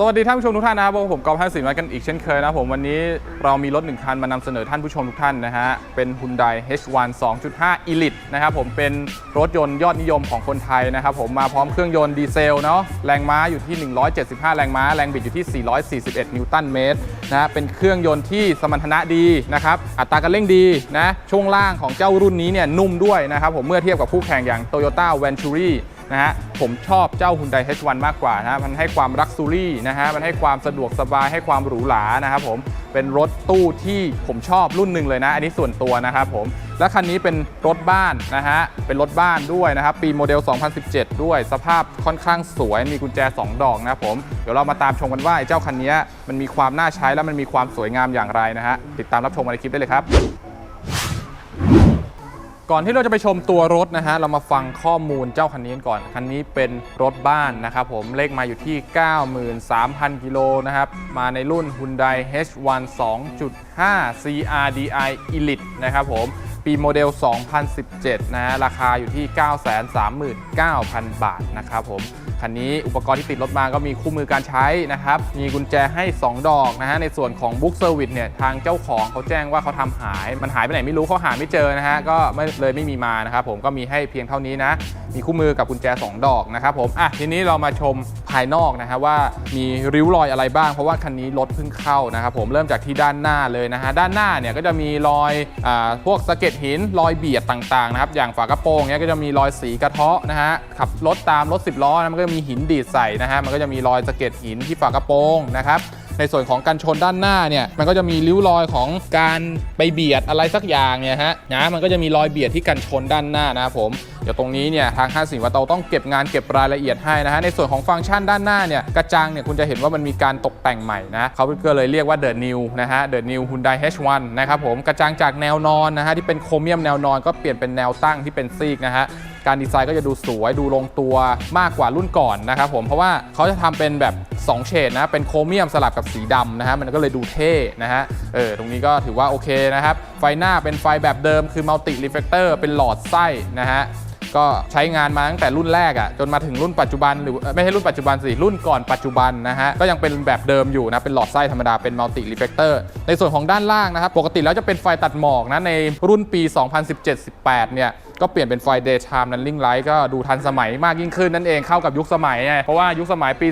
สวัสดีท่านผู้ชมทุกท่านนะครับผมกอล์ฟห้าสิบมากันอีกเช่นเคยนะผมวันนี้เรามีรถหนึ่งคันมานำเสนอท่านผู้ชมทุกท่านนะฮะเป็น Hyundai H1 2.5 Elite นะครับผมเป็นรถยนต์ยอดนิยมของคนไทยนะครับผมมาพร้อมเครื่องยนต์ดีเซลเนาะแรงม้าอยู่ที่ 175 แรงม้า แรงบิดอยู่ที่ 441 นิวตันเมตรนะฮะเป็นเครื่องยนต์ที่สมรรถนะดีนะครับอัตราการเร่งดีนะช่วงล่างของเจ้ารุ่นนี้เนี่ยนุ่มด้วยนะครับผมเมื่อเทียบกับคู่แข่งอย่าง Toyota Venturi นะฮะผมชอบเจ้า Hyundai H1 มากกว่านะฮะมันให้ความรักซูรี่นะฮะมันให้ความสะดวกสบายให้ความหรูหรานะครับผมเป็นรถตู้ที่ผมชอบรุ่นหนึ่งเลยนะ อันนี้ส่วนตัวนะครับผมและคันนี้เป็นรถบ้านนะฮะเป็นรถบ้านด้วยนะครับปีโมเดล 2017 ด้วย สภาพค่อนข้างสวยมีกุญแจ 2 ดอกนะครับผมเดี๋ยวเรามาตามชมกันว่าเจ้าคันนี้มันมีความน่าใช้และมันมีความสวยงามอย่างไรนะฮะติดตามรับชมในคลิปได้เลยครับ ก่อนที่เราจะไปชมตัวรถนะฮะ เรามาฟังข้อมูลเจ้าคันนี้กันก่อน คันนี้เป็นรถบ้านนะครับผม เลขมาอยู่ที่ 93,000 กิโลนะครับ มาในรุ่น Hyundai H1 2.5 CRDI Elite นะครับผม ปีโมเดล 2017 นะฮะ ราคาอยู่ที่ 939,000 บาทนะครับผม คันนี้อุปกรณ์ที่ติดรถมาก็มีคู่มือการใช้นะครับ มีกุญแจให้ 2 ดอกนะฮะในส่วนของบุ๊กเซอร์วิสเนี่ยทางเจ้าของเขาแจ้งว่าเขาทำหาย มันหายไปไหนไม่รู้เขาหาไม่เจอนะฮะก็ไม่เลยไม่มีมานะครับผมก็มีให้เพียงเท่านี้นะ มีคู่มือกับกุญแจ 2 ดอกนะครับผมอะทีนี้เรามาชมภายนอกนะฮะว่ามีริ้วรอยอะไรบ้างเพราะว่าคันนี้รถเพิ่งเข้านะครับผมเริ่มจากที่ด้านหน้าเลยนะฮะด้านหน้าเนี่ยก็จะมีรอยอ่าพวกสะเก็ดหินรอยเบียดต่างๆนะครับอย่างฝากระโปรงเนี่ยก็จะมีรอยสีกระเทาะนะฮะขับรถตามรถ 10ล้อนะมันก็มีหินดีดใส่นะฮะมันก็จะมีรอยสะเก็ดหินที่ฝากระโปรงนะครับในส่วนของกันชนด้านหน้าเนี่ยมันก็จะมีริ้วรอยของการไปเบียดอะไรสักอย่างเนี่ยฮะนะมันก็จะมีรอยเบียดที่กันชนด้านหน้านะครับผมเดี๋ยวตรงนี้เนี่ยทางห้างสิงห์วัตโตต้องเก็บงานเก็บรายละเอียดให้นะฮะในส่วนของฟังก์ชันด้านหน้าเนี่ยกระจังเนี่ยคุณจะเห็นว่ามันมีการตกแต่งใหม่นะเขาก็เลยเรียกว่า The New นะฮะ The New Hyundai H1 นะครับผมกระจังจากแนวนอนนะฮะที่เป็นโครเมียมแนวนอนก็เปลี่ยนเป็นแนวตั้งที่เป็นซีกนะฮะ การดีไซน์ก็จะดูสวยดูลงตัวมากกว่ารุ่นก่อนนะครับผมเพราะว่าเขาจะทำเป็นแบบ 2 เฉดนะเป็นโครเมียมสลับกับสีดำนะฮะมันก็เลยดูเท่นะฮะเออตรงนี้ก็ถือว่าโอเคนะครับ ไฟหน้าเป็นไฟแบบเดิมคือมัลติรีเฟกเตอร์เป็นหลอดไส้นะฮะก็ใช้งานมาตั้งแต่รุ่นแรกอะ่ะจนมาถึงรุ่นปัจจุบันหรือเอ่อไม่ใช่รุ่นปัจจุบันสิรุ่นก่อนปัจจุบันนะฮะก็ยังเป็นแบบเดิมอยู่นะ เป็นหลอดไส้ธรรมดาเป็นมัลติรีเฟกเตอร์ในส่วนของด้านล่างนะครับ ปกติแล้วจะเป็นไฟตัดหมอกนะ ในรุ่นปี 2017-18 เนี่ย ก็เปลี่ยนเป็นไฟ daytime running light ก็ดูทันสมัยมากยิ่งขึ้นนั่นเองเข้ากับยุคสมัยไงเพราะว่ายุคสมัยปี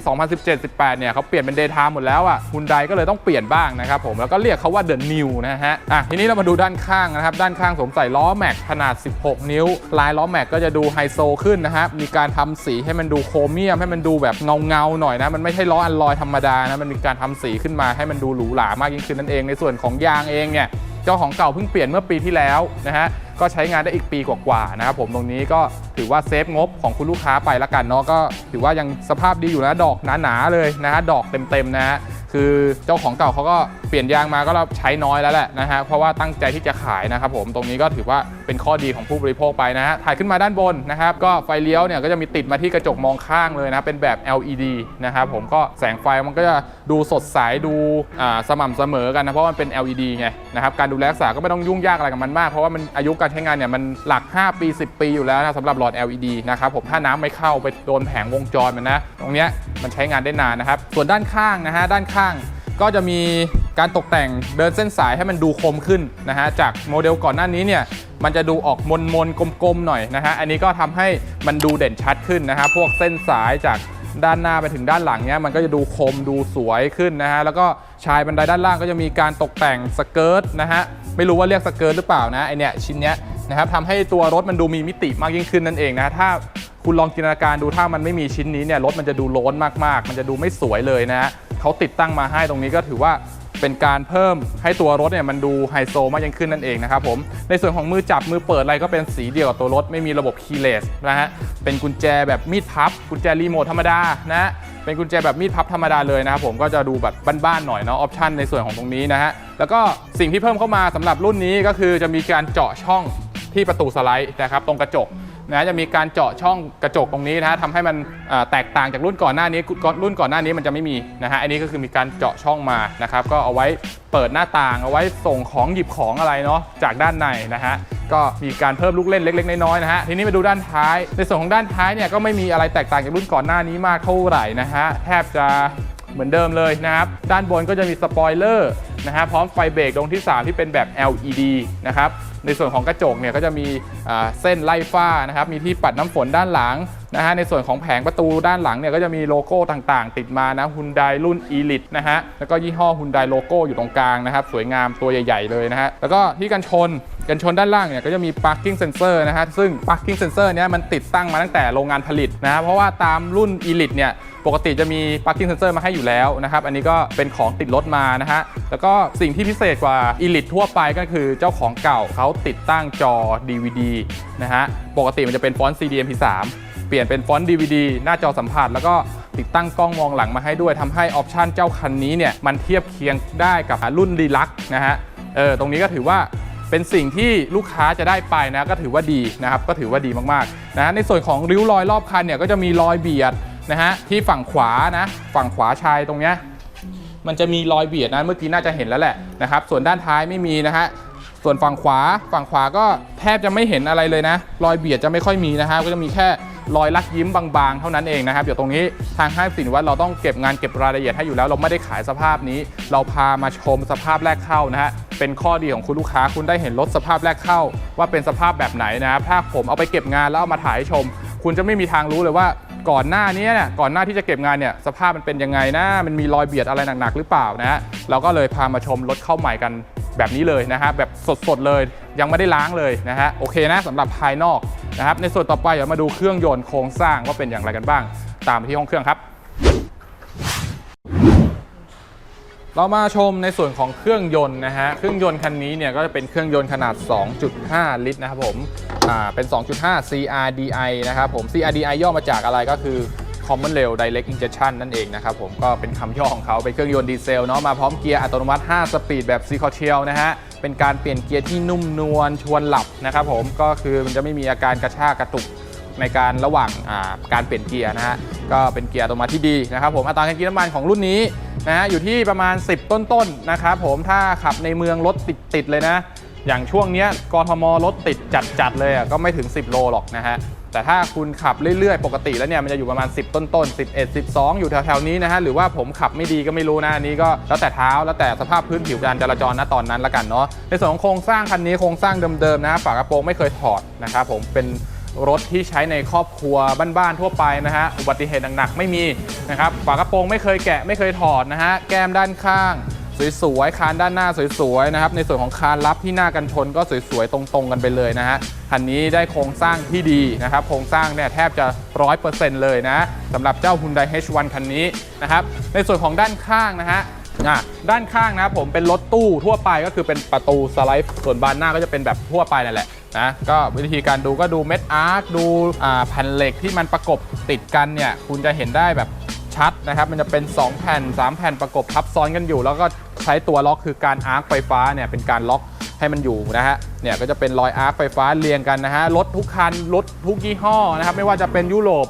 2017-18 เนี่ยเขาเปลี่ยนเป็น daytime หมดแล้วอะฮุนไดก็เลยต้องเปลี่ยนบ้างนะครับผมแล้วก็เรียกเขาว่า the new นะฮะอะทีนี้เรามาดูด้านข้างนะครับด้านข้างสวมใส่ล้อแม็กขนาด 16 นิ้ว ลายล้อแม็กก็จะดูไฮโซขึ้นนะครับมีการทำสีให้มันดูโครเมียมให้มันดูแบบเงาเงาหน่อยนะมันไม่ใช่ล้ออันลอยธรรมดานะมันมีการทำสีขึ้นมาให้มันดูหรูหรามากยิ่งขึ้นนั่นเองในส่วนของยางเองเนี่ย เจ้าของเก่าเพิ่งเปลี่ยนเมื่อปีที่แล้วนะฮะก็ใช้งานได้อีกปีกว่าๆนะครับผมตรงนี้ก็ถือว่าเซฟงบของคุณลูกค้าไปละกันเนาะก็ถือว่ายังสภาพดีอยู่นะดอกหนาๆเลยนะฮะดอกเต็มๆนะฮะคือเจ้าของเก่าเขาก็เปลี่ยนยางมาก็เราใช้น้อยแล้วแหละนะฮะเพราะว่าตั้งใจที่จะขายนะครับผมตรงนี้ก็ถือว่าเป็นข้อดีของผู้บริโภคไปนะฮะถ่ายขึ้นมาด้านบนนะครับก็ไฟเลี้ยวเนี่ยก็จะมีติดมาที่กระจกมองข้างเลยนะเป็นแบบ LED นะครับผมก็แสงไฟมันก็จะดูสดใสดูสม่ำเสมอกันนะเพราะมันเป็น LED ไงนะครับการดูแลรักษาก็ไม่ต้องยุ่งยากอะไรกับมันมาก เพราะว่ามันอายุการใช้งานเนี่ยมันหลัก 5 ปี 10 ปีอยู่แล้วนะสำหรับหลอด LED นะครับผมถ้าน้ำไม่เข้าไปโดนแผงวงจรมันนะตรงเนี้ยมันใช้งานได้นานนะครับส่วนด้านข้างนะฮะด้านข้าง ก็จะมีการตกแต่งเดินเส้นสายให้มันดูคมขึ้นนะฮะจากโมเดลก่อนหน้านี้เนี่ยมันจะดูออกมนมนๆกลมๆหน่อยนะฮะอันนี้ก็ทำให้มันดูเด่นชัดขึ้นนะฮะพวกเส้นสายจากด้านหน้าไปถึงด้านหลังเนี่ยมันก็จะดูคมดูสวยขึ้นนะฮะแล้วก็ชายบันไดด้านล่างก็จะมีการตกแต่งสเกิร์ตนะฮะไม่รู้ว่าเรียกสเกิร์ตหรือเปล่านะไอเนี่ยชิ้นเนี้ยนะครับทำให้ตัวรถมันดูมีมิติมากยิ่งขึ้นนั่นเองนะถ้าคุณลองจินตนาการดูถ้ามันไม่มีชิ้นนี้เนี่ยรถมันจะดูโล้นมากๆ มันจะดูไม่สวยเลยนะ เขาติดตั้งมาให้ตรงนี้ก็ถือว่าเป็นการเพิ่มให้ตัวรถเนี่ยมันดูไฮโซมากยิ่งขึ้นนั่นเองนะครับผมในส่วนของมือจับมือเปิดอะไรก็เป็นสีเดียวกับตัวรถ ไม่มีระบบคีย์เลสนะฮะเป็นกุญแจแบบมีดพับ กุญแจรีโมทธรรมดานะฮะเป็นกุญแจแบบมีดพับธรรมดาเลยนะครับผมก็จะดูแบบบ้านๆหน่อยเนาะออปชันในส่วนของตรงนี้นะฮะแล้วก็สิ่งที่เพิ่มเข้ามาสำหรับรุ่นนี้ก็คือจะมีการเจาะช่องที่ประตูสไลด์นะครับตรงกระจก นะจะมีการเจาะช่องกระจกตรงนี้นะฮะทำให้มันแตกต่างจากรุ่นก่อนหน้านี้รุ่นก่อนหน้านี้มันจะไม่มีนะฮะอันนี้ก็คือมีการเจาะช่องมานะครับก็เอาไว้เปิดหน้าต่างเอาไว้ส่งของหยิบของอะไรเนาะจากด้านในนะฮะก็มีการเพิ่มลูกเล่นเล็ก ๆ น้อยๆนะฮะทีนี้มาดูด้านท้าย ในส่วนของด้านท้ายเนี่ยก็ไม่มีอะไรแตกต่างจากรุ่นก่อนหน้านี้มากเท่าไหร่นะฮะแทบจะเหมือนเดิมเลยนะครับด้านบนก็จะมีสปอยเลอร์นะฮะพร้อมไฟเบรกดวงที่ 3 ที่เป็นแบบ LED นะครับ ในส่วนของกระจกเนี่ยก็จะมีเส้นไล่ฝ้านะครับมีที่ปัดน้ำฝนด้านหลังนะฮะในส่วนของแผงประตูด้านหลังเนี่ยก็จะมีโลโก้ต่างๆ ติดมานะฮุนไดรุ่น Elite นะฮะแล้วก็ยี่ห้อฮุนไดโลโก้อยู่ตรงกลางนะครับสวยงามตัวใหญ่ๆเลยนะฮะแล้วก็ที่กันชนกันชนด้านล่างเนี่ยก็จะมี parking sensor นะฮะซึ่ง parking sensor เนี่ยมันติดตั้งมาตั้งแต่โรงงานผลิตนะฮะเพราะว่าตามรุ่น Elite เนี่ย ปกติจะมี parking sensor มาให้อยู่แล้วนะครับ อันนี้ก็เป็นของติดรถมานะฮะ แล้วก็สิ่งที่พิเศษกว่า Elite ทั่วไปก็คือเจ้าของเก่าเขาติดตั้งจอ DVD นะฮะ ปกติมันจะเป็นฟอนต์ CD MP3 เปลี่ยนเป็นฟอนต์ DVD หน้าจอสัมผัสแล้วก็ติดตั้งกล้องมองหลังมาให้ด้วยทำให้ออปชันเจ้าคันนี้เนี่ยมันเทียบเคียงได้กับรุ่นดีลักนะฮะ เออตรงนี้ก็ถือว่าเป็นสิ่งที่ลูกค้าจะได้ไปนะก็ถือว่าดีนะครับก็ถือว่าดีมากๆนะในส่วนของริ้วรอยรอบคันเนี่ยก็จะมีรอยเบียด นะฮะที่ฝั่งขวานะ ฝั่งขวาชายตรงเนี้ยมันจะมีรอยเบียดนะเมื่อกี้น่าจะเห็นแล้วแหละนะครับ ส่วนด้านท้ายไม่มีนะฮะส่วนฝั่งขวาฝั่งขวาก็แทบจะไม่เห็นอะไรเลยนะ รอยเบียดจะไม่ค่อยมีนะฮะก็จะมีแค่รอยลักยิ้มบางๆ เท่านั้นเองนะครับ เดี๋ยวตรงนี้ทางห้างสินวัตเราต้องเก็บงานเก็บรายละเอียดให้อยู่แล้ว เราไม่ได้ขายสภาพนี้ เราพามาชมสภาพแรกเข้านะฮะ เป็นข้อดีของคุณลูกค้า คุณได้เห็นรถสภาพแรกเข้า ว่าเป็นสภาพแบบไหนนะครับ ถ้าผมเอาไปเก็บงานแล้วเอามาถ่ายให้ชม คุณจะไม่มีทางรู้เลยว่า ก่อนหน้านี้เนี่ยก่อนหน้าที่จะเก็บงานเนี่ยสภาพมันเป็นยังไงนะ มันมีรอยเบียดอะไรหนักๆหรือเปล่านะฮะเราก็เลยพามาชมรถเข้าใหม่กันแบบนี้เลยนะฮะแบบสดๆเลยยังไม่ได้ล้างเลยนะฮะโอเคนะสำหรับภายนอกนะครับในส่วนต่อไปเดี๋ยวมาดูเครื่องยนต์โครงสร้างว่าเป็นอย่างไรกันบ้าง ตามไปที่ห้องเครื่องครับ เรามาชมในส่วนของเครื่องยนต์นะฮะ เครื่องยนต์คันนี้เนี่ยก็จะเป็นเครื่องยนต์ขนาด 2.5 ลิตรนะครับผม อ่า เป็น 2.5 CRDI นะครับผม CRDI ย่อมาจากอะไรก็คือ Common Rail Direct Injection นั่นเองนะครับผม ก็เป็นคำย่อของเขาเป็นเครื่องยนต์ดีเซลเนาะ มาพร้อมเกียร์อัตโนมัติ 5 สปีดแบบ s e q u e n t i a l นะฮะ เป็นการเปลี่ยนเกียร์ที่นุ่มนวลชวนหลับนะครับผม ก็คือมันจะไม่มีอาการกระชากกระตุก ในการระหว่างการเปลี่ยนเกียร์นะฮะก็เป็นเกียร์อัตโนมัติที่ดีนะครับผมอัตราการกินน้ำมันของรุ่นนี้นะฮะอยู่ที่ประมาณ 10 ต้นๆนนะครับผมถ้าขับในเมืองรถติดๆเลยนะ อย่างช่วงเนี้ยกทมรถติดจัดๆเลยอะก็ไม่ถึง 10 โลหรอกนะฮะแต่ถ้าคุณขับเรื่อยๆ ปกติแล้วเนี่ยมันจะอยู่ประมาณ 10 ต้นๆ 11 12 อยู่แถวๆนี้นะฮะหรือว่าผมขับไม่ดีก็ไม่รู้นะอันนี้ก็แล้วแต่เท้าแล้วแต่สภาพพื้นผิวการจราจรณตอนนั้นละกันเนาะในส่วนของโครงสร้างคันนี้โครงสร้างเดิมๆนะฮะฝากระโปรงไม่เคยถอดนะครับผมเป็น รถที่ใช้ในครอบครัวบ้านๆทั่วไปนะฮะอุบัติเหตุหนักๆไม่มีนะครับฝากระโปรงไม่เคยแกะไม่เคยถอดนะฮะแก้มด้านข้างสวยๆ คานด้านหน้าสวยๆ นะครับ ในส่วนของคานลับที่หน้ากันชนก็สวยๆ ตรงๆ กันไปเลยนะฮะ คันนี้ได้โครงสร้างที่ดีนะครับ โครงสร้างเนี่ยแทบจะ100%เลยนะสำหรับเจ้า Hyundai H1 คันนี้นะครับ ในส่วนของด้านข้างนะฮะอะด้านข้างนะครับผมเป็นรถตู้ทั่วไปก็คือเป็นประตูสไลด์ ส่วนบานหน้าก็จะเป็นแบบทั่วไปนั่นแหละ นะก็วิธีการดูก็ดูเม็ดอาร์คดูแผ่นเหล็กที่มันประกบติดกันเนี่ยคุณจะเห็นได้แบบชัดนะครับมันจะเป็น 2 แผ่น 3 แผ่นประกบทับซ้อนกันอยู่ แล้วก็ใช้ตัวล็อกคือการอาร์คไฟฟ้าเนี่ยเป็นการล็อกให้มันอยู่นะฮะเนี่ยก็จะเป็นรอยอาร์คไฟฟ้าเรียงกันนะฮะรถทุกคันรถทุกยี่ห้อนะครับไม่ว่าจะเป็นยุโรป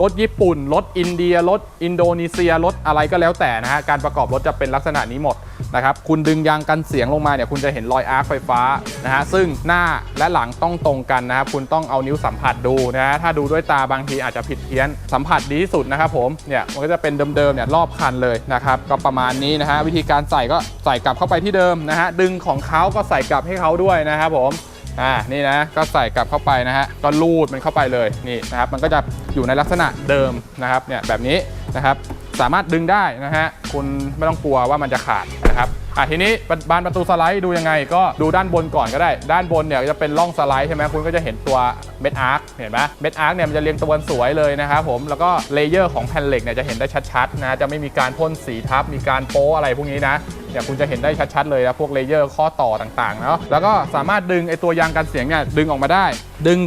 รถญี่ปุ่นรถอินเดียรถอินโดนีเซียรถอะไรก็แล้วแต่นะฮะการประกอบรถจะเป็นลักษณะนี้หมด นะครับคุณดึงยางกันเสียงลงมาเนี่ยคุณจะเห็นรอยอาร์คไฟฟ้านะฮะซึ่งหน้าและหลังต้องตรงกันนะครับคุณต้องเอานิ้วสัมผัสดูนะฮะถ้าดูด้วยตาบางทีอาจจะผิดเพี้ยนสัมผัสดีที่สุดนะครับผมเนี่ยมันก็จะเป็นเดิมๆเนี่ยรอบคันเลยนะครับก็ประมาณนี้นะฮะวิธีการใส่ก็ใส่กลับเข้าไปที่เดิมนะฮะดึงของเขาก็ใส่กลับให้เขาด้วยนะครับผมอ่านี่นะก็ใส่กลับเข้าไปนะฮะก็ลูดมันเข้าไปเลยนี่นะครับมันก็จะอยู่ในลักษณะเดิมนะครับเนี่ยแบบนี้นะครับ สามารถดึงได้นะฮะคุณไม่ต้องกลัวว่ามันจะขาดนะครับอะทีนี้บานประตูสไลด์ดูยังไง ก็ดูด้านบนก่อนก็ได้ ด้านบนเนี่ยจะเป็นร่องสไลด์ใช่ไหมคุณก็จะเห็นตัวเม็ดอาร์คเห็นไหมเม็ดอาร์คเนี่ยมันจะเรียงตัวสวยเลยนะครับผมแล้วก็เลเยอร์ของแผ่นเหล็กเนี่ยจะเห็นได้ชัดๆนะจะไม่มีการพ่นสีทับ มีการโป๊อะไรพวกนี้นะเนี่ยคุณจะเห็นได้ชัดๆเลยนะพวกเลเยอร์ข้อต่อต่างๆเนาะแล้วก็สามารถดึงไอตัวยางกันเสียงเนี่ยดึงออกมาได้ ดึง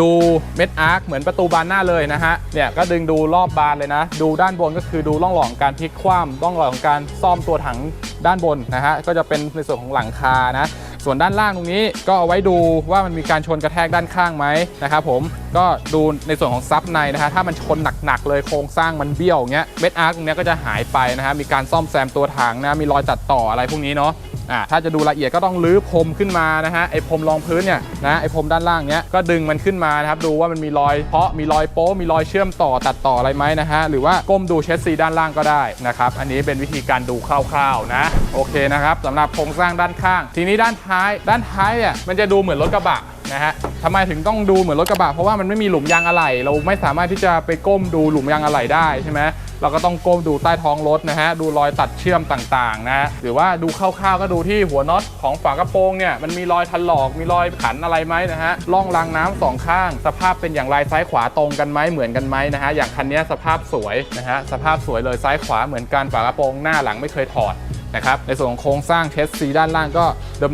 ดูเม็ดอาร์คเหมือนประตูบานหน้าเลยนะฮะ เนี่ยก็ดึงดูรอบบานเลยนะ ดูด้านบนก็คือดูร่องรอยของการพลิกคว่ำร่องรอยของการซ่อมตัวถังด้านบนนะฮะ ก็จะเป็นในส่วนของหลังคานะ ส่วนด้านล่างตรงนี้ก็เอาไว้ดูว่ามันมีการชนกระแทกด้านข้างไหมนะครับผม ก็ดูในส่วนของซับในนะฮะ ถ้ามันชนหนักๆเลยโครงสร้างมันเบี้ยวเงี้ย เม็ดอาร์คตรงเนี้ยก็จะหายไปนะฮะ มีการซ่อมแซมตัวถังนะ มีรอยตัดต่ออะไรพวกนี้เนาะ อ่าถ้าจะดูละเอียดก็ต้องลื้อพรมขึ้นมานะฮะไอพรมรองพื้นเนี่ยนะไอพรมด้านล่างเนี้ยก็ดึงมันขึ้นมานะครับดูว่ามันมีรอยเพาะมีรอยโป๊มีรอยเชื่อมต่อตัดต่ออะไรไหมนะฮะหรือว่าก้มดูเชสซีด้านล่างก็ได้นะครับอันนี้เป็นวิธีการดูคร่าวๆนะโอเคนะครับสำหรับโครงสร้างด้านข้าง ทีนี้ด้านท้าย ด้านท้ายเนี่ยมันจะดูเหมือนรถกระบะนะฮะทำไมถึงต้องดูเหมือนรถกระบะเพราะว่ามันไม่มีหลุมยางอะไหล่เราไม่สามารถที่จะไปก้มดูหลุมยางอะไหล่ได้ใช่ไหม เราก็ต้องก้มดูใต้ท้องรถนะฮะดูรอยตัดเชื่อมต่างๆนะฮะหรือว่าดูคร่าวๆก็ดูที่หัวน็อตของฝากระโปรงเนี่ยมันมีรอยถลอกมีรอยขันอะไรไหมนะฮะล่องรางน้ำสองข้าง สภาพเป็นอย่างไรซ้ายขวาตรงกันไหมเหมือนกันไหมนะฮะอย่างคันนี้สภาพสวยนะฮะสภาพสวยเลยซ้ายขวาเหมือนกันฝากระโปรงหน้าหลังไม่เคยถอดนะครับในส่วนของโครงสร้างเชสซีด้านล่างก็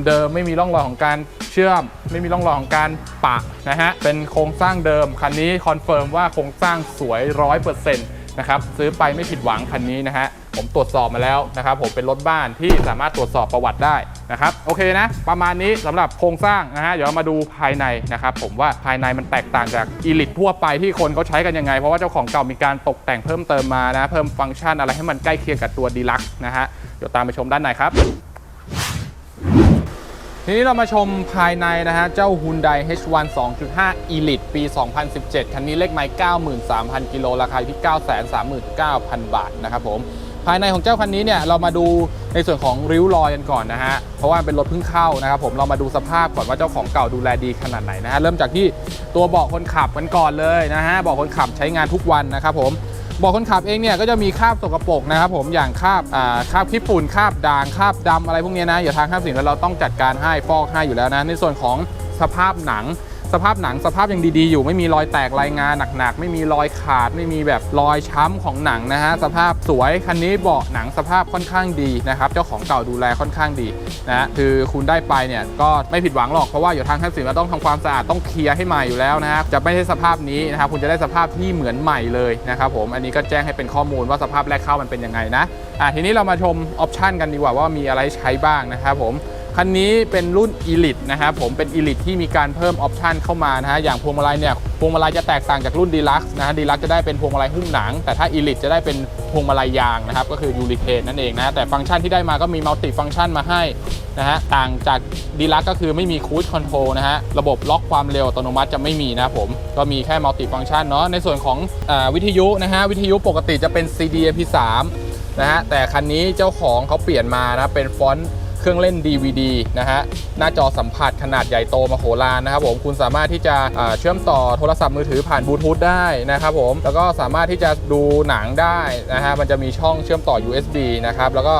เดิมๆไม่มีร่องรอยของการเชื่อม ไม่มีร่องรอยของการปะนะฮะเป็นโครงสร้างเดิมคันนี้คอนเฟิร์มว่าโครงสร้างสวยร้อยเปอร์เซ็ นะครับซื้อไปไม่ผิดหวังคันนี้นะฮะผมตรวจสอบมาแล้วนะครับผมเป็นรถบ้านที่สามารถตรวจสอบประวัติได้นะครับโอเคนะ ประมาณนี้สำหรับโครงสร้างนะฮะเดี๋ยวมาดูภายในนะครับผมว่าภายในมันแตกต่างจากอีลิททั่วไปที่คนเขาใช้กันยังไง เพราะว่าเจ้าของเก่ามีการตกแต่งเพิ่มเติมมานะเพิ่มฟังก์ชันอะไรให้มันใกล้เคียงกับตัวดีลักนะฮะเดี๋ยวตามไปชมด้านในครับ ทีนี้เรามาชมภายในนะฮะ เจ้า Hyundai H1 2.5 Elite ปี 2017 คันนี้เลขไมล์93,000 กิโล ราคาที่ 939,000 บาทนะครับผม ภายในของเจ้าคันนี้เนี่ย เรามาดูในส่วนของริ้วรอยกันก่อนนะฮะ เพราะว่าเป็นรถเพิ่งเข้านะครับผม เรามาดูสภาพก่อนว่าเจ้าของเก่าดูแลดีขนาดไหนนะฮะ เริ่มจากที่ตัวเบาะคนขับกันก่อนเลยนะฮะ เบาะคนขับใช้งานทุกวันนะครับผมเบอกคนขับเองเนี่ยก็จะมีคราบสกปรกนะครับผมอย่างคราบอ่าคราบขี้ฝุ่นคราบด่างคราบดำอะไรพวกนี้นะอย่าทางข้าบสิ่งแล้วเราต้องจัดการให้ฟอกให้อยู่แล้วนะในส่วนของสภาพหนัง สภาพหนังสภาพยังดีๆ อยู่ไม่มีรอยแตกรายงานหนักๆ ไม่มีรอยขาดไม่มีแบบรอยช้ำของหนังนะฮะสภาพสวยคันนี้เบาะหนังสภาพค่อนข้างดีนะครับเจ้าของเก่าดูแลค่อนข้างดีนะฮะคือคุณได้ไปเนี่ยก็ไม่ผิดหวังหรอกเพราะว่าอยู่ทางข้ามสิ่งเราต้องทำความสะอาดต้องเคลียร์ให้ใหม่อยู่แล้วนะครับจะไม่ใช่สภาพนี้นะครับคุณจะได้สภาพที่เหมือนใหม่เลยนะครับผมอันนี้ก็แจ้งให้เป็นข้อมูลว่าสภาพแรกเข้ามันเป็นยังไงนะอะทีนี้เรามาชมออปชันกันดีกว่าว่ามีอะไรใช้บ้างนะครับผม คันนี้เป็นรุ่น Elite นะครับผมเป็น Elite ที่มีการเพิ่มออปชันเข้ามานะฮะอย่างพวงมาลัยเนี่ยพวงมาลัยจะแตกต่างจากรุ่น Deluxe นะฮะ Deluxe จะได้เป็นพวงมาลัยหุ้มหนัง แต่ถ้า Elite จะได้เป็นพวงมาลัยยางนะครับก็คือ u r i c a n e นั่นเองนะแต่ฟังก์ชันที่ได้มาก็มีมัลติฟังก์ชันมาให้นะฮะต่างจาก Deluxe ก็คือไม่มี Cruise Control นะฮะระบบล็อกความเร็วอัตโนมัติจะไม่มีนะผมก็มีแค่มัลติฟังก์ชันเนาะในส่วนของอวิทยุนะฮะวิทยุปกติจะเป็น CD MP3 นะฮะแต่คันนี้เจ้าของเขาเปลี่ยนมานะเป็นฟอนต์ เครื่องเล่น DVD นะฮะ หน้าจอสัมผัสขนาดใหญ่โตมโหฬารนะครับผมคุณสามารถที่จะเชื่อมต่อโทรศัพท์มือถือผ่านบลูทูธได้นะครับผมแล้วก็สามารถที่จะดูหนังได้นะฮะมันจะมีช่องเชื่อมต่อ USB นะครับแล้วก็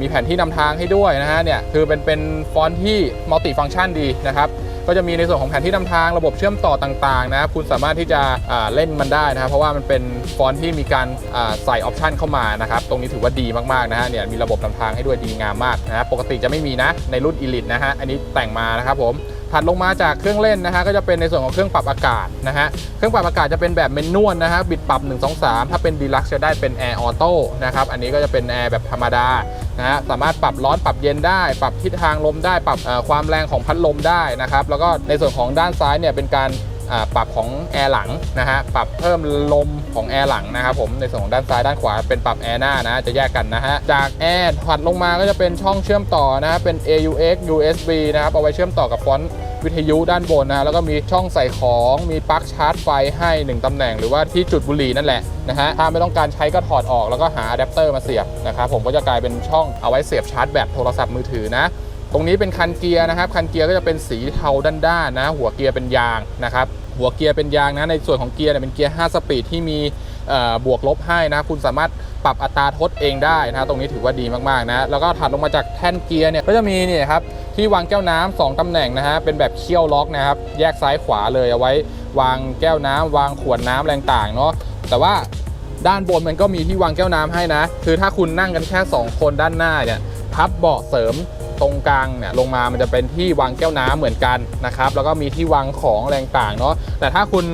มีแผนที่นำทางให้ด้วยนะฮะเนี่ยคือเป็นเป็นฟอนต์ที่มัลติฟังก์ชันดีนะครับ ก็จะมีในส่วนของแผนที่นำทางระบบเชื่อมต่อต่างๆนะคุณสามารถที่จะเล่นมันได้นะครับเพราะว่ามันเป็นฟอนต์ที่มีการใส่ออปชันเข้ามานะครับตรงนี้ถือว่าดีมากๆนะฮะเนี่ยมีระบบนำทางให้ด้วยดีงามมากนะปกติจะไม่มีนะในรุ่น Elite นะฮะอันนี้แต่งมานะครับผม ถัดลงมาจากเครื่องเล่นนะฮะก็จะเป็นในส่วนของเครื่องปรับอากาศนะฮะเครื่องปรับอากาศจะเป็นแบบเมนนวลนะฮะบิดปรับ 1 2 3 ถ้าเป็นดีลักซ์จะได้เป็นแอร์ออโต้นะครับอันนี้ก็จะเป็นแอร์แบบธรรมดานะฮะสามารถปรับร้อนปรับเย็นได้ ปรับทิศทางลมได้ปรับความแรงของพัดลมได้นะครับแล้วก็ในส่วนของด้านซ้ายเนี่ยเป็นการ ปรับของแอร์หลังนะฮะปรับเพิ่มลมของแอร์หลังนะครับผมในส่วนของด้านซ้ายด้านขวาเป็นปรับแอร์หน้านะจะแยกกันนะฮะจากแอร์ถัดลงมาก็จะเป็นช่องเชื่อมต่อนะฮะเป็น AUX USB นะครับเอาไว้เชื่อมต่อกับฟอนต์วิทยุด้านบนนะแล้วก็มีช่องใส่ของมีปลั๊กชาร์จไฟให้ 1 ตำแหน่ง หรือว่าที่จุดบุหรี่นั่นแหละนะฮะถ้าไม่ต้องการใช้ก็ถอดออกแล้วก็หาอะแดปเตอร์มาเสียบนะครับผมก็จะกลายเป็นช่องเอาไว้เสียบชาร์จแบตโทรศัพท์มือถือนะตรงนี้เป็นคันเกียร์นะครับ คันเกียร์ก็จะเป็นสีเทาด้านๆนะ หัวเกียร์เป็นยางนะครับ หัวเกียร์เป็นยางนะในส่วนของเกียร์เนี่ยเป็นเกียร์ 5 สปีดที่มีบวกลบให้นะคุณสามารถปรับอัตราทดเองได้นะตรงนี้ถือว่าดีมากๆนะแล้วก็ถัดลงมาจากแท่นเกียร์เนี่ยก็จะมีเนี่ยครับที่วางแก้วน้ำสองตำแหน่งนะฮะเป็นแบบเคี่ยวล็อกนะครับแยกซ้ายขวาเลยเอาไว้ วางแก้วน้ำวางขวดน้ำอะไรต่างเนาะแต่ว่าด้านบนมันก็มีที่วางแก้วน้ำให้นะ คือถ้าคุณนั่งกันแค่ 2 คนด้านหน้าเนี่ยพับเบาะเสริม ตรงกลางเนี่ยลงมามันจะเป็นที่วางแก้วน้ำเหมือนกันนะครับแล้วก็มีที่วางของอะไรต่างเนาะแต่ถ้าคุณ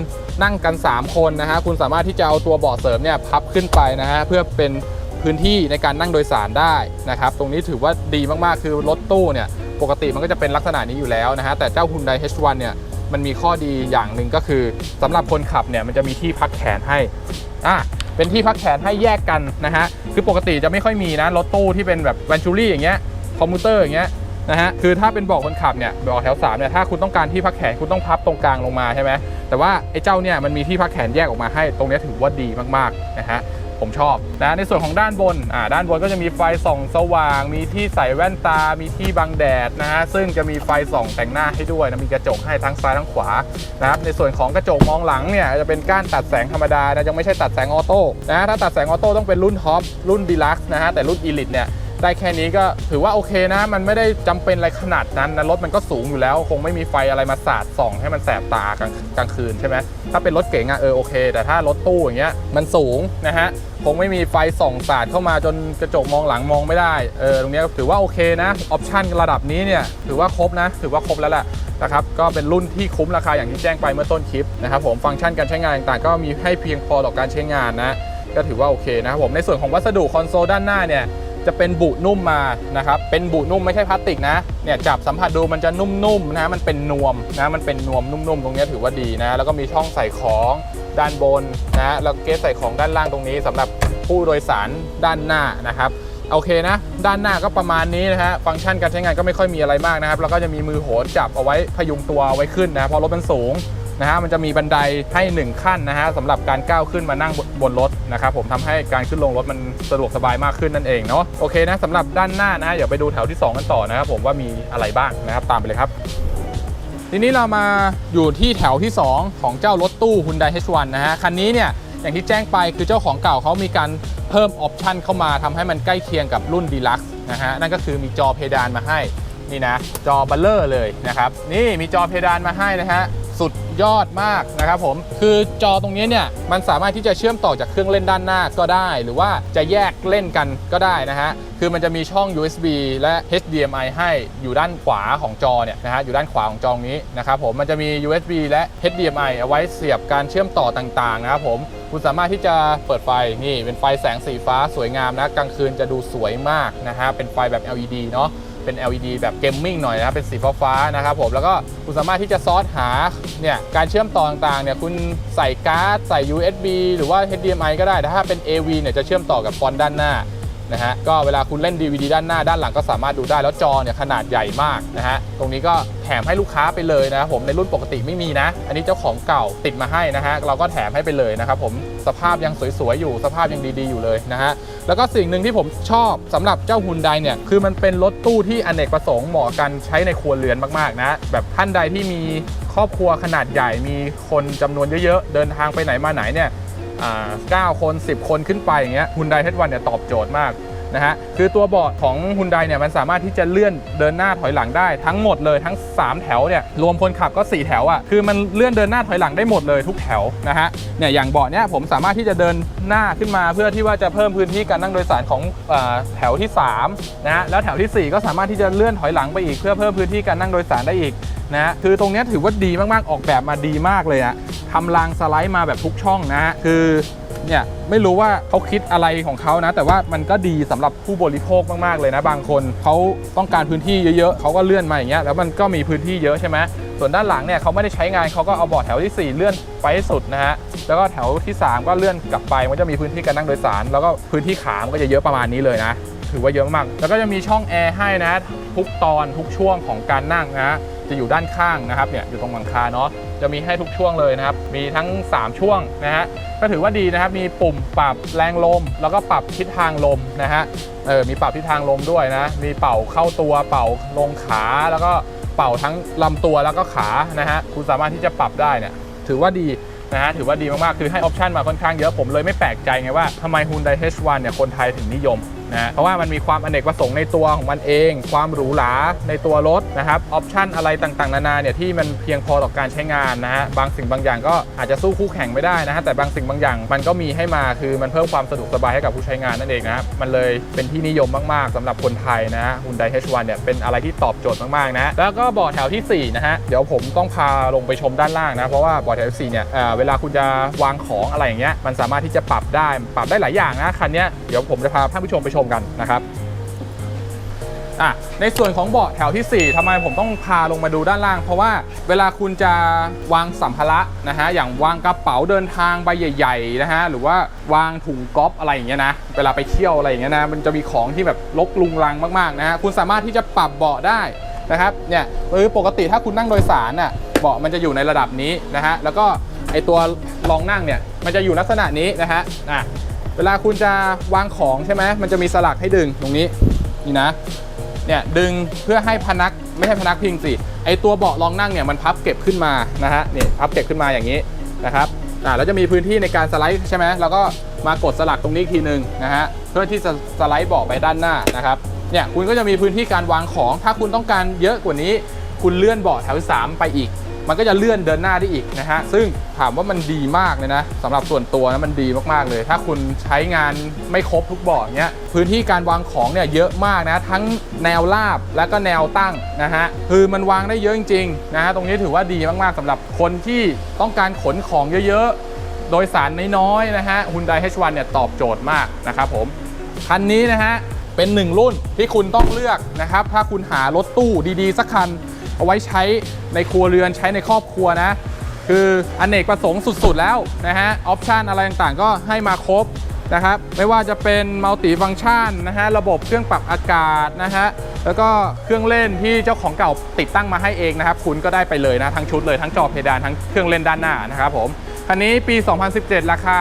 นั่งกัน 3 คนนะฮะคุณสามารถที่จะเอาตัวเบาะเสริมเนี่ยพับขึ้นไปนะฮะเพื่อเป็นพื้นที่ในการนั่งโดยสารได้นะครับตรงนี้ถือว่าดีมากๆคือรถตู้เนี่ยปกติมันก็จะเป็นลักษณะนี้อยู่แล้วนะฮะแต่เจ้า Hyundai H1 เนี่ยมันมีข้อดีอย่างหนึ่งก็คือสำหรับคนขับเนี่ยมันจะมีที่พักแขนให้อะเป็นที่พักแขนให้แยกกันนะฮะคือปกติจะไม่ค่อยมีนะรถตู้ที่เป็นแบบแวนชูรี่อย่างเงี้ย คอมพิวเตอร์อย่างเงี้ยนะฮะคือถ้าเป็นเบาะคนขับเนี่ยเบาะแถว3เนี่ยถ้าคุณต้องการที่พักแขนคุณต้องพับตรงกลางลงมาใช่ไหมแต่ว่าไอ้เจ้าเนี่ยมันมีที่พักแขนแยกออกมาให้ตรงนี้ถือว่าดีมากๆนะฮะผมชอบนะในส่วนของด้านบนอ่าด้านบนก็จะมีไฟส่องสว่าง มีที่ใส่แว่นตา มีที่บังแดดนะฮะซึ่งจะมีไฟส่องแต่งหน้าให้ด้วยนะมีกระจกให้ทั้งซ้ายทั้งขวานะครับในส่วนของกระจกมองหลังเนี่ยจะเป็นก้านตัดแสงธรรมดานะยังไม่ใช่ตัดแสงออโต้นะถ้าตัดแสงออโต้ต้องเป็นรุ่นท็อปรุ่นดีลักซ์นะฮะแต่รุ่นอีลิทเนี่ย ได้แค่นี้ก็ถือว่าโอเคนะ มันไม่ได้จำเป็นอะไรขนาดนั้นนะรถมันก็สูงอยู่แล้ว คงไม่มีไฟอะไรมาสาดส่อง ให้มันแสบตากลางกลางคืนใช่ไหมถ้าเป็นรถเก๋งอะเออโอเค แต่ถ้ารถตู้อย่างเงี้ยมันสูงนะฮะคงไม่มีไฟส่องสาดเข้ามาจนกระจกมองหลังมองไม่ได้เออตรงนี้ถือว่าโอเคนะออปชั่นระดับนี้เนี่ยถือว่าครบนะ ถือว่าครบแล้วแหละนะครับก็เป็นรุ่นที่คุ้มราคาอย่างที่แจ้งไปเมื่อต้นคลิปนะครับผมฟังก์ชันการใช้งานต่างๆ ก็มีให้เพียงพอต่อการใช้งานนะก็ถือว่าโอเคนะครับผมในส่วนของวัสดุคอนโซลด้านหน้าเนี่ย จะเป็นบุนุ่มมานะครับ เป็นบุนุ่มไม่ใช่พลาสติกนะ เนี่ยจับสัมผัสดูมันจะนุ่มๆนะมันเป็นนวมนะมันเป็นนวมนุ่มๆ ตรงนี้ถือว่าดีนะ แล้วก็มีช่องใส่ของด้านบนนะแล้วเกสใส่ของด้านล่างตรงนี้สำหรับผู้โดยสารด้านหน้านะครับโอเคนะ ด้านหน้าก็ประมาณนี้นะฮะ ฟังก์ชันการใช้งานก็ไม่ค่อยมีอะไรมากนะครับ แล้วก็จะมีมือโหนจับเอาไว้พยุงตัวเอาไว้ขึ้นนะ เพราะรถมันสูง นะฮะมันจะมีบันไดให้ 1 ขั้นนะฮะสำหรับการก้าวขึ้นมานั่งบนรถนะครับผมทำให้การขึ้นลงรถมันสะดวกสบายมากขึ้นนั่นเองเนาะโอเคนะสำหรับด้านหน้านะฮะเดี๋ยวไปดูแถวที่ 2 กันต่อนะครับผมว่ามีอะไรบ้างนะครับตามไปเลยครับทีนี้เรามาอยู่ที่แถวที่ 2 ของเจ้ารถตู้ Hyundai H1 นะฮะคันนี้เนี่ยอย่างที่แจ้งไปคือเจ้าของเก่าเขามีการเพิ่มออปชันเข้ามาทำให้มันใกล้เคียงกับรุ่น Deluxe นะฮะนั่นก็คือมีจอเพดานมาให้นี่นะจอบัลเลอร์เลยนะครับนี่มีจอเพดานมาให้นะฮะ สุดยอดมากนะครับผมคือจอตรงนี้เนี่ยมันสามารถที่จะเชื่อมต่อจากเครื่องเล่นด้านหน้าก็ได้ หรือว่าจะแยกเล่นกันก็ได้นะฮะคือมันจะมีช่อง USB และ HDMI ให้อยู่ด้านขวาของจอเนี่ยนะฮะอยู่ด้านขวาของจอนี้นะครับผมมันจะมี USB และ HDMI เอาไว้เสียบการเชื่อมต่อต่างๆนะครับผมคุณสามารถที่จะเปิดไฟนี่เป็นไฟแสงสีฟ้าสวยงามนะกลางคืนจะดูสวยมากนะฮะเป็นไฟแบบ LED เนาะ เป็น LED แบบเกมมิ่งหน่อยนะครับเป็นสีฟ้าๆนะครับผมแล้วก็คุณสามารถที่จะซอสหาเนี่ยการเชื่อมต่อต่างๆเนี่ยคุณใส่การ์ดใส่ USB หรือว่า HDMI ก็ได้แต่ถ้าเป็น AV เนี่ยจะเชื่อมต่อกับฟอนต์ด้านหน้านะฮะก็เวลาคุณเล่น DVD ด้านหน้าด้านหลังก็สามารถดูได้แล้วจอเนี่ยขนาดใหญ่มากนะฮะตรงนี้ก็แถมให้ลูกค้าไปเลยนะครับผมในรุ่นปกติไม่มีนะ อันนี้เจ้าของเก่าติดมาให้นะฮะเราก็แถมให้ไปเลยนะครับผม สภาพยังสวยๆอยู่ สภาพยังดีๆอยู่เลยนะฮะแล้วก็สิ่งหนึ่งที่ผมชอบสำหรับเจ้าฮุนไดเนี่ยคือมันเป็นรถตู้ที่อเนกประสงค์เหมาะกันใช้ในครัวเรือนมากๆนะแบบท่านใดที่มีครอบครัวขนาดใหญ่มีคนจำนวนเยอะๆ เดินทางไปไหนมาไหนเนี่ยเก้า9คน 10 คนขึ้นไปอย่างเงี้ยฮุนไดเทสวันเนี่ยตอบโจทย์มาก นะฮะคือตัวเบาะของฮุนไดเนี่ยมันสามารถที่จะเลื่อนเดินหน้าถอยหลังได้ทั้งหมดเลยทั้ง 3 แถวเนี่ยรวมคนขับก็ 4 แถวอะ่ะคือมันเลื่อนเดินหน้าถอยหลังได้หมดเลยทุกแถวนะฮะเนี่ยอย่างเบาะเนี่ยผมสามารถที่จะเดินหน้าขึ้นมาเพื่อที่ว่าจะเพิ่มพื้นที่การนั่งโดยสารของอแถวที่3นะฮะแล้วแถวทีสี่4 ก็สามารถที่จะเลื่อนถอยหลังไปอีก เพื่อเพิ่มพื้นที่การนั่งโดยสารได้อีกนะฮะคือตรงนี้ถือว่าดีมากๆออกแบบมาดีมากเลยอะทำรางสไลด์มาแบบทุกช่องนะฮะคือ เนี่ยไม่รู้ว่าเขาคิดอะไรของเขานะ แต่ว่ามันก็ดีสำหรับผู้บริโภคมากๆเลยนะ บางคนเขาต้องการพื้นที่เยอะๆเขาก็เลื่อนมาอย่างเงี้ยแล้วมันก็มีพื้นที่เยอะใช่ไหมส่วนด้านหลังเนี่ยเขาไม่ได้ใช้งานเขาก็เอาเบาะแถวทีสี่ 4 เลื่อนไปให้สุดนะฮะแล้วก็แถวที่ 3 ก็เลื่อนกลับไปมันจะมีพื้นที่การนั่งโดยสาร แล้วก็พื้นที่ขามันก็จะเยอะประมาณนี้เลยนะถือว่าเยอะมาก แล้วก็จะมีช่องแอร์ให้นะ ทุกตอนทุกช่วงของการนั่งนะ จะอยู่ด้านข้างนะครับเนี่ยอยู่ตรงหลังคาเนาะ จะมีให้ทุกช่วงเลยนะครับ มีทั้ง 3 ช่วงนะฮะ ก็ถือว่าดีนะครับ มีปุ่มปรับแรงลม แล้วก็ปรับทิศทางลมนะฮะ เออ มีปรับทิศทางลมด้วยนะ มีเป่าเข้าตัว เป่าลงขา แล้วก็เป่าทั้งลำตัวแล้วก็ขานะฮะ คุณสามารถที่จะปรับได้เนี่ย ถือว่าดีนะฮะถือว่าดีมาก ๆ คือให้ออปชันมาค่อนข้างเยอะผมเลยไม่แปลกใจไงว่าทำไม Hyundai H1 เนี่ยคนไทยถึงนิยม นะเพราะว่ามันมีความอเนกประสงค์ในตัวของมันเอง ความหรูหราในตัวรถนะครับออปชันอะไรต่างๆ นานาเนี่ยที่มันเพียงพอต่อการใช้งานนะฮะบางสิ่งบางอย่างก็อาจจะสู้คู่แข่งไม่ได้นะฮะแต่บางสิ่งบางอย่างมันก็มีให้มาคือมันเพิ่มความสะดวกสบายให้กับผู้ใช้งานนั่นเองนะครับมันเลยเป็นที่นิยมมากๆสำหรับคนไทยนะฮะ Hyundai H1 เนี่ยเป็นอะไรที่ตอบโจทย์มากๆนะแล้วก็บาะแถวทีสี่4นะฮะเดี๋ยวผมต้องพาลงไปชมด้านล่างนะเพราะว่าบาะแถวที่4เนี่ยเเวลาคุณจะวางของอะไรอย่างเงี้ยมันสามารถที่จะปรับได้ปรับได้หลายอย่างนะคันนี้เดี๋ยวผมจะพาท่านผู้ชมไปชมกันนะครับอะในส่วนของเบาะแถวทีสี่4ทำไมผมต้องพาลงมาดูด้านล่าง เพราะว่าเวลาคุณจะวางสัมภาระนะฮะอย่างวางกระเป๋าเดินทางใบใหญ่ๆนะฮะหรือว่าวางถุงก๊อฟอะไรอย่างเงี้ยนะเวลาไปเที่ยวอะไรอย่างเงี้ยนะมันจะมีของที่แบบลกลุงลังมากๆนะฮะคุณสามารถที่จะปรับเบาะได้นะครับเนี่ยคือปกติถ้าคุณนั่งโดยสารน่ะเบาะมันจะอยู่ในระดับนี้นะฮะแล้วก็ไอตัวรองนั่งเนี่ยมันจะอยู่ลักษณะนี้นะฮะอะ เวลาคุณจะวางของใช่ไหมมันจะมีสลักให้ดึงตรงนี้นี่นะเนี่ยดึงเพื่อให้พนักไม่ใช่พนักพิงสิไอตัวเบาะรองนั่งเนี่ยมันพับเก็บขึ้นมานะฮะนี่พับเก็บขึ้นมาอย่างนี้นะครับอ่าแล้วจะมีพื้นที่ในการสไลด์ใช่ไหมแล้วก็มากดสลักตรงนี้อีกทีหนึ่งนะฮะเพื่อที่จะสไลด์เบาะไปด้านหน้านะครับเนี่ยคุณก็จะมีพื้นที่การวางของ ถ้าคุณต้องการเยอะกว่านี้ คุณเลื่อนเบาะแถวที่สามไปอีก มันก็จะเลื่อนเดินหน้าได้อีกนะฮะ ซึ่งถามว่ามันดีมากเลยนะสำหรับส่วนตัวนะมันดีมากๆเลย ถ้าคุณใช้งานไม่ครบทุกบาะเนี้ยพื้นที่การวางของเนี่ยเยอะมากนะ ทั้งแนวราบและก็แนวตั้งนะฮะคือมันวางได้เยอะจริงๆนะฮะตรงนี้ถือว่าดีมากๆสำหรับคนที่ต้องการขนของเยอะๆ โดยสารน้อยๆนะฮะ Hyundai H1 เนี่ยตอบโจทย์มากนะครับผมคันนี้นะฮะเป็นหนึ่งรุ่นที่คุณต้องเลือกนะครับถ้าคุณหารถตู้ดีๆสักคัน เอาไว้ใช้ในครัวเรือนใช้ในครอบครัวนะ คืออนเนกประสงค์สุดๆ แล้วนะฮะออปชันอะไรต่างๆ ก็ให้มาครบนะครับไม่ว่าจะเป็นมัลติฟังชันนะฮะระบบเครื่องปรับอากาศนะฮะแล้วก็เครื่องเล่นที่เจ้าของเก่าติดตั้งมาให้เองนะครับ คุณก็ได้ไปเลยนะทั้งชุดเลยทั้งจอเพดานทั้งเครื่องเล่นด้านหน้านะครับผมคันนี้ปี 2017 ราคา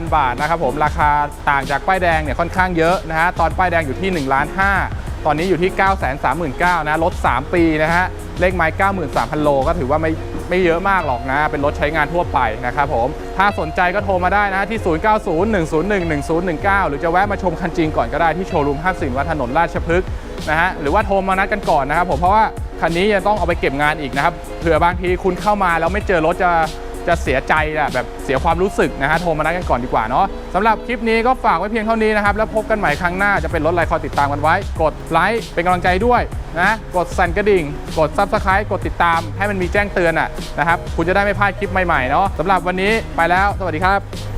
939,000 บาทนะครับผมราคาต่างจากป้ายแดงเนี่ยค่อนข้างเยอะนะฮะตอนป้ายแดงอยู่ที่1ล้าน5 ตอนนี้อยู่ที่ 939,000นะลด3ปีนะฮะ เลขไม้ 93,000 โล ก็ถือว่าไม่ไม่เยอะมากหรอกนะ เป็นรถใช้งานทั่วไปนะครับผม ถ้าสนใจก็โทรมาได้นะที่ 0901011019 หรือจะแวะมาชมคันจริงก่อนก็ได้ที่โชว์รูมห้าสินวัดถนนราชพฤกษ์นะฮะ หรือว่าโทรมานัดกันก่อนนะครับผม เพราะว่าคันนี้ยังต้องเอาไปเก็บงานอีกนะครับ เผื่อบางทีคุณเข้ามาแล้วไม่เจอรถจะ จะเสียใจอะแบบเสียความรู้สึกนะฮะโทรมานัดกันก่อนดีกว่าเนาะสำหรับคลิปนี้ก็ฝากไว้เพียงเท่านี้นะครับ แล้วพบกันใหม่ครั้งหน้าจะเป็นรถอะไรคอยติดตามกันไว้ กดไลค์เป็นกำลังใจด้วยนะกดสั่นกระดิ่ง กด Subscribe กดติดตามให้มันมีแจ้งเตือนอะนะครับคุณจะได้ไม่พลาดคลิปใหม่ๆเนาะสำหรับวันนี้ไปแล้ว สวัสดีครับ